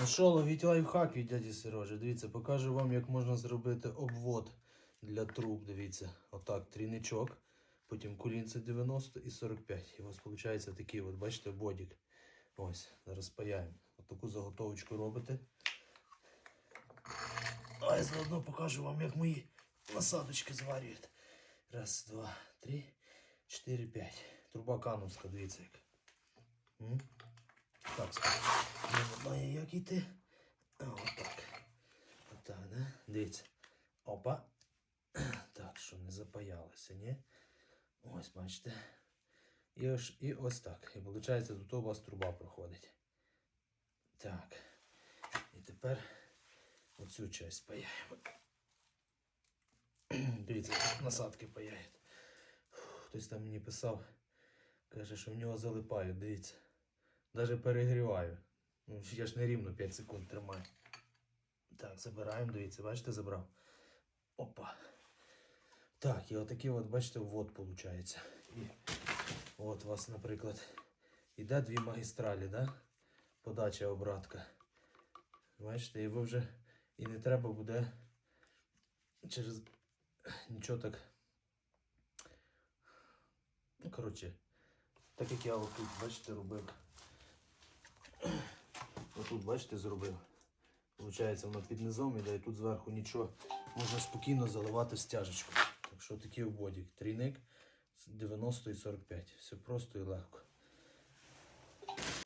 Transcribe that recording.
Ну що, ловіть лайфхак від дяді Сережі. Дивіться, покажу вам, як можна зробити обвод для труб. Дивіться, отак, трійничок, потім колінце 90 і 45. І у вас виходить такий, от, бачите, бодік. Ось, зараз паяємо. Отаку заготовочку робите. А я заодно покажу вам, як мої насадочки зварюють. Раз, два, три, чотири, п'ять. Труба кановська, дивіться як. Так, має як іти. Отак. Отак, да? Дивіться. Опа. Так, що не запаялося, ні? Ось, бачите. І ось, і ось так. І виходить, тут у вас труба проходить. Так. І тепер оцю часть паяємо. Дивіться, насадки паяють. Хтось там мені писав, каже, що в нього залипають, дивіться. Даже перегріваю. Ну, я ж не рівно 5 секунд тримаю. Так, забираємо, дивіться, бачите, забрав. Опа. Так, і отакий от, бачите, ввод виходить. І от у вас, наприклад, іде дві магістралі, да? Подача обратка. Бачите, і ви вже і не треба буде через нічого так. Коротше, так як я отут, бачите, робив. Отут, бачите, зробив. Получається, воно під низом іде, і тут зверху нічого можна спокійно заливати стяжечку. Так що такий ободік. Трійник 90 і 45. Все просто і легко.